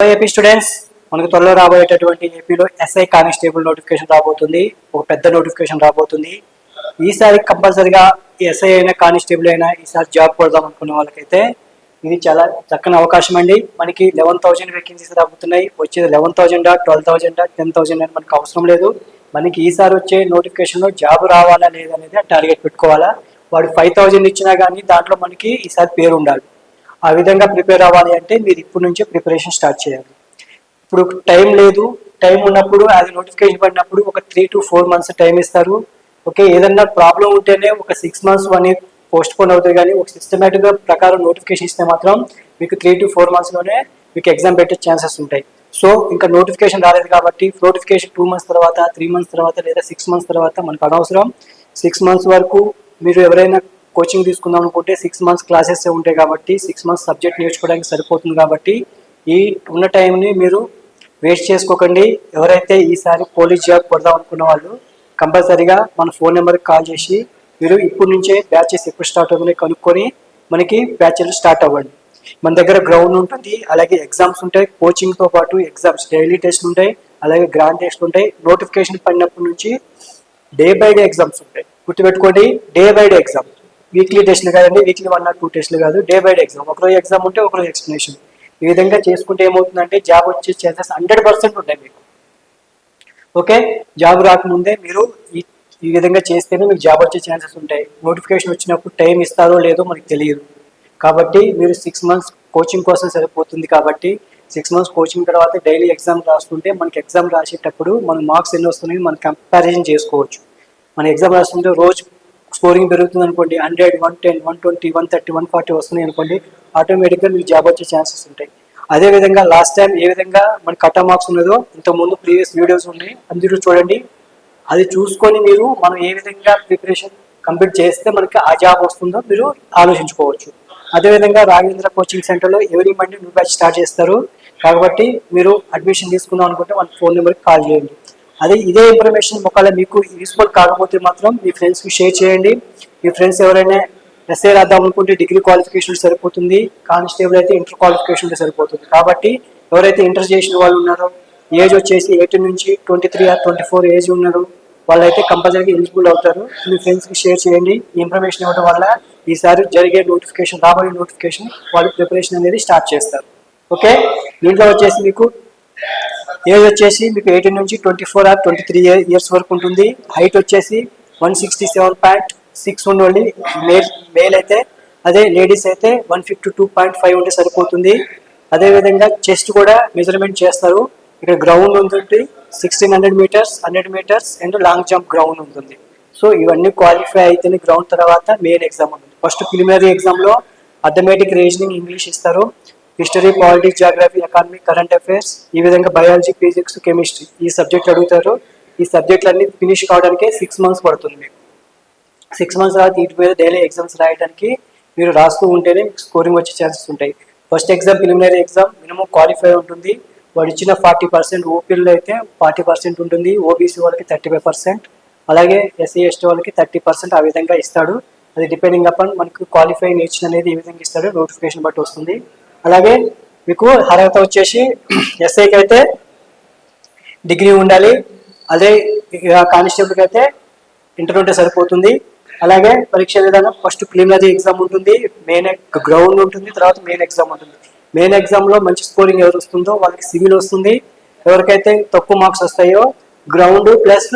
AP students మనకు త్వరలో రాబోయేటటువంటి ఏపీలో ఎస్ఐ కానిస్టేబుల్ నోటిఫికేషన్ రాబోతుంది. ఒక పెద్ద నోటిఫికేషన్ రాబోతుంది. ఈసారి కంపల్సరిగా ఎస్ఐ అయినా కానిస్టేబుల్ అయినా ఈసారి జాబ్ కొడదాం అనుకునే వాళ్ళకైతే ఇది చాలా చక్కని అవకాశం అండి. మనకి లెవెన్ థౌజండ్ వేకెన్సీస్ రాబోతున్నాయి. వచ్చేది eleven thousand twelve thousand ten thousand అని మనకు అవసరం లేదు. మనకి ఈసారి వచ్చే నోటిఫికేషన్లో జాబ్ రావాలా లేదనేది టార్గెట్ పెట్టుకోవాలా. వాడు ఫైవ్ థౌజండ్ ఇచ్చినా కానీ దాంట్లో మనకి ఈసారి పేరు ఉండాలి ఆ విధంగా ప్రిపేర్ అవ్వాలి అంటే మీరు ఇప్పటి నుంచే ప్రిపరేషన్ స్టార్ట్ చేయాలి. ఇప్పుడు టైం లేదు టైం ఉన్నప్పుడు అది నోటిఫికేషన్ పడినప్పుడు ఒక three to four months time ఇస్తారు. ఓకే ఏదన్నా ప్రాబ్లం ఉంటేనే ఒక six months one year postpone అవుతుంది కానీ ఒక సిస్టమేటిక్గా ప్రకారం నోటిఫికేషన్ ఇస్తే మాత్రం మీకు త్రీ టు ఫోర్ మంత్స్లోనే మీకు ఎగ్జామ్ పెట్టే ఛాన్సెస్ ఉంటాయి. సో ఇంకా నోటిఫికేషన్ రాలేదు కాబట్టి నోటిఫికేషన్ టూ మంత్స్ తర్వాత త్రీ మంత్స్ తర్వాత లేదా సిక్స్ మంత్స్ తర్వాత మనకు అనవసరం. సిక్స్ మంత్స్ వరకు మీరు ఎవరైనా కోచింగ్ తీసుకుందాం అనుకుంటే సిక్స్ మంత్స్ క్లాసెస్ ఉంటాయి కాబట్టి సిక్స్ మంత్స్ సబ్జెక్ట్ నేర్చుకోవడానికి సరిపోతుంది కాబట్టి ఈ ఉన్న టైంని మీరు వేస్ట్ చేసుకోకండి. ఎవరైతే ఈసారి పోలీస్ జాబ్ కొడదాం అనుకున్న వాళ్ళు కంపల్సరీగా మన ఫోన్ నెంబర్కి కాల్ చేసి మీరు ఇప్పటి నుంచే బ్యాచెస్ ఎప్పుడు స్టార్ట్ అవుతున్నాయి కనుక్కొని మనకి బ్యాచెస్ స్టార్ట్ అవ్వండి. మన దగ్గర గ్రౌండ్ ఉంటుంది అలాగే ఎగ్జామ్స్ ఉంటాయి కోచింగ్తో పాటు ఎగ్జామ్స్ డైలీ టెస్ట్ ఉంటాయి అలాగే గ్రాండ్ టెస్ట్ ఉంటాయి. నోటిఫికేషన్ పడినప్పటి నుంచి డే బై డే ఎగ్జామ్స్ ఉంటాయి. గుర్తుపెట్టుకోండి day by day exam weekly టెస్ట్లు కాదండి వీక్లీ వన్ ఆర్ టూ టెస్ట్లు కాదు డే బై డే ఎగ్జామ్ ఒకరోజు ఎగ్జామ్ ఉంటే ఒకరోజు ఎక్స్ప్లెనేషన్ ఈ విధంగా చేసుకుంటే ఏమవుతుందంటే జాబ్ వచ్చే ఛాన్సెస్ హండ్రెడ్ పర్సెంట్ ఉంటాయి మీకు. ఓకే? జాబ్ రాకముందే మీరు ఈ ఈ విధంగా చేస్తేనే మీకు జాబ్ వచ్చే ఛాన్సెస్ ఉంటాయి. నోటిఫికేషన్ వచ్చినప్పుడు టైం ఇస్తారో లేదో మనకు తెలియదు. కాబట్టి మీరు సిక్స్ మంత్స్ కోచింగ్ కోసం సరిపోతుంది కాబట్టి సిక్స్ మంత్స్ కోచింగ్ తర్వాత డైలీ ఎగ్జామ్ రాసుకుంటే మనకి ఎగ్జామ్ రాసేటప్పుడు మన మార్క్స్ ఎన్ని వస్తున్నాయి మనం కంపారిజన్ చేసుకోవచ్చు. మన ఎగ్జామ్ రాస్తుంటే రోజు స్కోరింగ్ పెరుగుతుంది అనుకోండి hundred one ten one twenty one thirty one forty వస్తుంది అనుకోండి ఆటోమేటిక్గా మీకు జాబ్ వచ్చే ఛాన్సెస్ ఉంటాయి. అదే విధంగా లాస్ట్ టైం ఏ విధంగా మన కట్ మార్క్స్ ఉన్నదో ఇంతకుముందు ప్రీవియస్ వీడియోస్ ఉన్నాయి అందరూ చూడండి. అది చూసుకొని మీరు మనం ఏ విధంగా ప్రిపరేషన్ కంప్లీట్ చేస్తే మనకి ఆ జాబ్ వస్తుందో మీరు ఆలోచించుకోవచ్చు. అదేవిధంగా రాఘవేంద్ర కోచింగ్ సెంటర్లో ఎవరి మండే న్యూ బ్యాచ్ స్టార్ట్ చేస్తారు. కాబట్టి మీరు అడ్మిషన్ తీసుకుందాం అనుకుంటే మన ఫోన్ నెంబర్కి కాల్ చేయండి. అదే ఇదే ఇన్ఫర్మేషన్ ఒకవేళ మీకు యూస్ఫుల్ కాకపోతే మాత్రం మీ ఫ్రెండ్స్కి షేర్ చేయండి. మీ ఫ్రెండ్స్ ఎవరైనా ఎస్ఏ రాద్దాం అనుకుంటే డిగ్రీ క్వాలిఫికేషన్ సరిపోతుంది. కానిస్టేబుల్ అయితే ఇంటర్ క్వాలిఫికేషన్ సరిపోతుంది. కాబట్టి ఎవరైతే ఇంటర్ చేసిన వాళ్ళు ఉన్నారో ఏజ్ వచ్చేసి ఎయిటీన్ నుంచి twenty three or twenty four age ఉన్నారు వాళ్ళైతే కంపల్సరీగా ఎలిజిబుల్ అవుతారు. మీ ఫ్రెండ్స్కి షేర్ చేయండి. ఈ ఇన్ఫర్మేషన్ ఇవ్వడం వల్ల ఈసారి జరిగే నోటిఫికేషన్ రాబోయే నోటిఫికేషన్ వాళ్ళు ప్రిపరేషన్ అనేది స్టార్ట్ చేస్తారు. ఓకే దీంట్లో వచ్చేసి మీకు ఏజ్ వచ్చేసి మీకు ఎయిటీన్ నుంచి twenty four or twenty three years వరకు ఉంటుంది. హైట్ వచ్చేసి one sixty seven point six ఉండి మేల్ మేల్ అయితే అదే లేడీస్ అయితే one fifty two point five ఉంటే సరిపోతుంది. అదేవిధంగా చెస్ట్ కూడా మెజర్మెంట్ చేస్తారు. ఇక్కడ గ్రౌండ్ ఉంటుంది sixteen hundred metres hundred metres and long jump ground ఉంటుంది. సో ఇవన్నీ క్వాలిఫై అయితేనే గ్రౌండ్ తర్వాత మెయిన్ ఎగ్జామ్ ఉంటుంది. ఫస్ట్ ప్రిలిమినరీ ఎగ్జామ్లో అథమెటిక్ రీజనింగ్ ఇంగ్లీష్ ఇస్తారు. History politics geography economy current affairs ఈ విధంగా బయాలజీ ఫిజిక్స్ కెమిస్ట్రీ ఈ సబ్జెక్ట్ అడుగుతారు. ఈ సబ్జెక్టులన్నీ ఫినిష్ కావడానికి సిక్స్ మంత్స్ పడుతుంది మీకు. సిక్స్ మంత్స్ తర్వాత వీటి మీద డైలీ ఎగ్జామ్స్ రాయడానికి మీరు రాస్తూ ఉంటేనే మీకు స్కోరింగ్ వచ్చే ఛాన్సెస్ ఉంటాయి. First exam preliminary exam minimum qualify ఉంటుంది. వాడు ఇచ్చిన ఫార్టీ పర్సెంట్ ఓపీలో అయితే ఫార్టీ పర్సెంట్ ఉంటుంది. ఓబీసీ వాళ్ళకి థర్టీ ఫైవ్ పర్సెంట్ అలాగే ఎస్సీ ఎస్టీ వాళ్ళకి థర్టీ పర్సెంట్ ఆ విధంగా ఇస్తాడు. అది డిపెండింగ్ అపాన్ మనకు క్వాలిఫై నేర్చిన అనేది ఏ విధంగా ఇస్తాడో. నోటిఫికేషన్ బట్టి వస్తుంది. అలాగే మీకు అర్హత వచ్చేసి ఎస్ఐకి అయితే డిగ్రీ ఉండాలి. అదే కానిస్టేబుల్కి అయితే ఇంటర్ ఉంటే సరిపోతుంది. అలాగే పరీక్ష విధానం ఫస్ట్ ప్రిలిమినరీ ఎగ్జామ్ ఉంటుంది. మెయిన్ గ్రౌండ్ ఉంటుంది. తర్వాత మెయిన్ ఎగ్జామ్ ఉంటుంది. మెయిన్ ఎగ్జామ్లో మంచి స్కోరింగ్ ఎవరు వస్తుందో వాళ్ళకి సివిల్ వస్తుంది. ఎవరికైతే తక్కువ మార్క్స్ వస్తాయో గ్రౌండ్ ప్లస్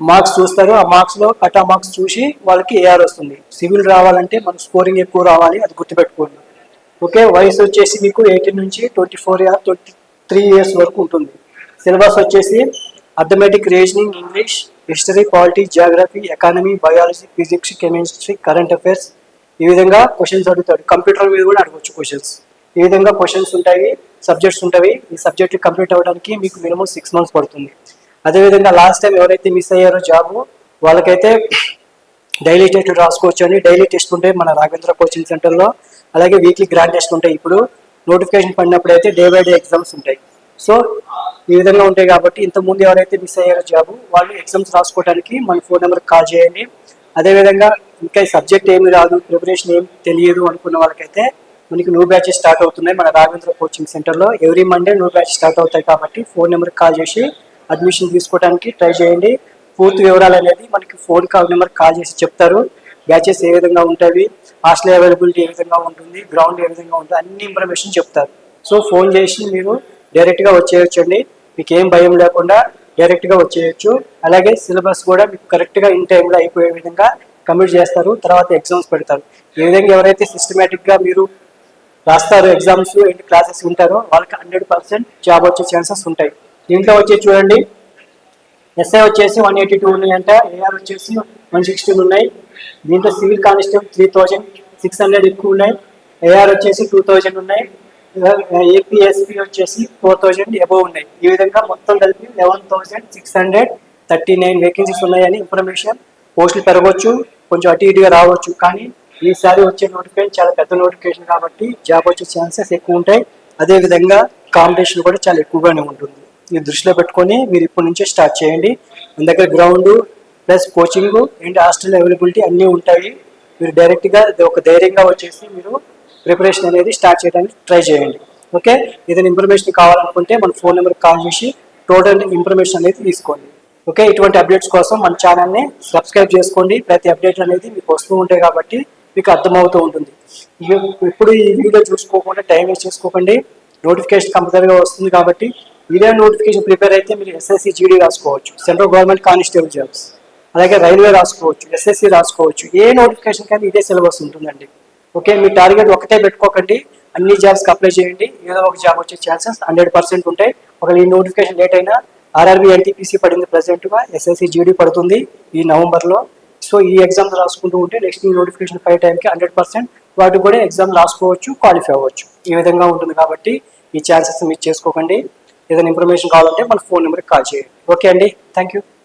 మార్క్స్ చూస్తారు. ఆ మార్క్స్లో కట్ ఆ మార్క్స్ చూసి వాళ్ళకి ఏఆర్ వస్తుంది. సివిల్ రావాలంటే మనకు స్కోరింగ్ ఎక్కువ రావాలి. అది గుర్తుపెట్టుకోండి. ఓకే వయసు వచ్చేసి మీకు ఎయిటీన్ నుంచి twenty four year twenty three years వరకు ఉంటుంది. సిలబస్ వచ్చేసి arithmetic reasoning English history polity geography economy biology physics chemistry current affairs ఈ విధంగా క్వశ్చన్స్ అడుగుతాడు. కంప్యూటర్ మీద కూడా అడగవచ్చు క్వశ్చన్స్. ఈ విధంగా క్వశ్చన్స్ ఉంటాయి సబ్జెక్ట్స్ ఉంటాయి. ఈ సబ్జెక్ట్ కంప్లీట్ అవ్వడానికి మీకు మినిమం సిక్స్ మంత్స్ పడుతుంది. అదేవిధంగా లాస్ట్ టైం ఎవరైతే మిస్ అయ్యారో జాబ్ వాళ్ళకైతే డైలీ టెస్ట్ రాసుకోవచ్చు అని డైలీ టెస్ట్ ఉంటాయి మన రాఘవేంద్ర కోచింగ్ సెంటర్లో అలాగే వీక్లీ గ్రాండ్ టెస్ట్ ఉంటాయి ఇప్పుడు. నోటిఫికేషన్ పడినప్పుడు అయితే డే బై డే ఎగ్జామ్స్ ఉంటాయి. సో ఈ విధంగా ఉంటాయి కాబట్టి ఇంతకుముందు ఎవరైతే మిస్ అయ్యారో జాబ్ వాళ్ళు ఎగ్జామ్స్ రాసుకోవడానికి మన ఫోన్ నెంబర్కి కాల్ చేయండి. అదేవిధంగా ఇంకా సబ్జెక్ట్ ఏమి రాదు ప్రిపరేషన్ ఏం తెలియదు అనుకున్న వాళ్ళకైతే మనకి న్యూ బ్యాచెస్ స్టార్ట్ అవుతున్నాయి మన రాఘవేంద్ర కోచింగ్ సెంటర్లో every Monday new batch start అవుతాయి కాబట్టి ఫోన్ నెంబర్కి కాల్ చేసి అడ్మిషన్ తీసుకోవడానికి ట్రై చేయండి. పూర్తి వివరాలు అనేది మనకి ఫోన్ కాల్ నెంబర్ కాల్ చేసి చెప్తారు. బ్యాచెస్ ఏ విధంగా ఉంటాయి హాస్టల్ అవైలబిలిటీ ఏ విధంగా ఉంటుంది గ్రౌండ్ ఏ విధంగా ఉంటుంది అన్ని ఇన్ఫర్మేషన్ చెప్తారు. సో ఫోన్ చేసి మీరు డైరెక్ట్గా వచ్చేయచ్చండి. మీకు ఏం భయం లేకుండా డైరెక్ట్గా వచ్చేయచ్చు. అలాగే సిలబస్ కూడా మీకు కరెక్ట్గా ఇన్ టైంలో అయిపోయే విధంగా కంప్లీట్ చేస్తారు. తర్వాత ఎగ్జామ్స్ పెడతారు. ఈ విధంగా ఎవరైతే సిస్టమేటిక్గా మీరు రాస్తారు ఎగ్జామ్స్ ఏంటి క్లాసెస్ ఉంటారో వాళ్ళకి హండ్రెడ్ పర్సెంట్ జాబ్ వచ్చే ఛాన్సెస్ ఉంటాయి. దీంట్లో వచ్చి చూడండి. ఎస్ఐ వచ్చేసి వన్ ఎయిటీ టూ ఉన్నాయంట ఏఆర్ వచ్చేసి వన్ సిక్స్టీన్ ఉన్నాయి. దీంట్లో civil constable three thousand six hundred ఎక్కువ ఉన్నాయి. ఏఆర్ వచ్చేసి టూ థౌజండ్ ఉన్నాయి. ఏపీఎస్పి వచ్చేసి ఫోర్ థౌజండ్ అబోవ్ ఉన్నాయి. ఈ విధంగా మొత్తం కలిపి eleven thousand six hundred thirty nine vacancies ఉన్నాయని ఇన్ఫర్మేషన్ పోస్టులు పెరగవచ్చు కొంచెం అటు ఇటుగా రావచ్చు. కానీ ఈసారి వచ్చే నోటిఫికేషన్ చాలా పెద్ద నోటిఫికేషన్ కాబట్టి జాబ్ వచ్చే ఛాన్సెస్ ఎక్కువ ఉంటాయి. అదేవిధంగా కాంపిటీషన్ కూడా చాలా ఎక్కువగానే ఉంటుంది. ఇది దృష్టిలో పెట్టుకొని మీరు ఇప్పటి నుంచే స్టార్ట్ చేయండి. మన దగ్గర ground plus coaching and hostel availability అన్నీ ఉంటాయి. మీరు డైరెక్ట్గా ఒక ధైర్యంగా వచ్చేసి మీరు ప్రిపరేషన్ అనేది స్టార్ట్ చేయడానికి ట్రై చేయండి. ఓకే? ఏదైనా ఇన్ఫర్మేషన్ కావాలనుకుంటే మన ఫోన్ నెంబర్కి కాల్ చేసి టోటల్ ఇన్ఫర్మేషన్ అనేది తీసుకోండి. ఓకే? ఇటువంటి అప్డేట్స్ కోసం మన ఛానల్ని సబ్స్క్రైబ్ చేసుకోండి. ప్రతి అప్డేట్ అనేది మీకు వస్తూ ఉంటాయి కాబట్టి మీకు అర్థమవుతూ ఉంటుంది. ఇప్పుడు ఈ వీడియో చూసుకోకుండా టైం వేస్ట్ చేసుకోకండి. నోటిఫికేషన్ కంపల్సరీగా వస్తుంది కాబట్టి ఇదే నోటిఫికేషన్ ప్రిపేర్ అయితే మీరు ఎస్ఎస్సి జీడీ రాసుకోవచ్చు. సెంట్రల్ గవర్నమెంట్ కానిస్టేబుల్ జాబ్స్ అలాగే రైల్వే రాసుకోవచ్చు ఎస్ఎస్సి రాసుకోవచ్చు. ఏ నోటిఫికేషన్ కానీ ఇదే సిలబస్ ఉంటుందండి. ఓకే మీ టార్గెట్ ఒకటే పెట్టుకోకండి. అన్ని జాబ్స్కి అప్లై చేయండి. ఏదో ఒక జాబ్ వచ్చే ఛాన్సెస్ హండ్రెడ్ పర్సెంట్ ఉంటాయి. ఒకవేళ ఈ నోటిఫికేషన్ లేట్ అయినా ఆర్ఆర్బి ఎన్టీపీసీ పడింది ప్రజెంట్గా ఎస్ఎస్సి జీడీ పడుతుంది ఈ నవంబర్లో. సో ఈ ఎగ్జామ్స్ రాసుకుంటూ ఉంటే నెక్స్ట్ ఈ నోటిఫికేషన్ ఫైవ్ టైంకి హండ్రెడ్ పర్సెంట్ వాటి కూడా ఎగ్జామ్ రాసుకోవచ్చు క్వాలిఫై అవ్వచ్చు. ఈ విధంగా ఉంటుంది కాబట్టి ఈ ఛాన్సెస్ మీరు చేసుకోకండి. ఏదైనా ఇన్ఫర్మేషన్ కావాలంటే మన ఫోన్ నెంబర్కి కాల్ చేయండి. ఓకే అండి? Thank you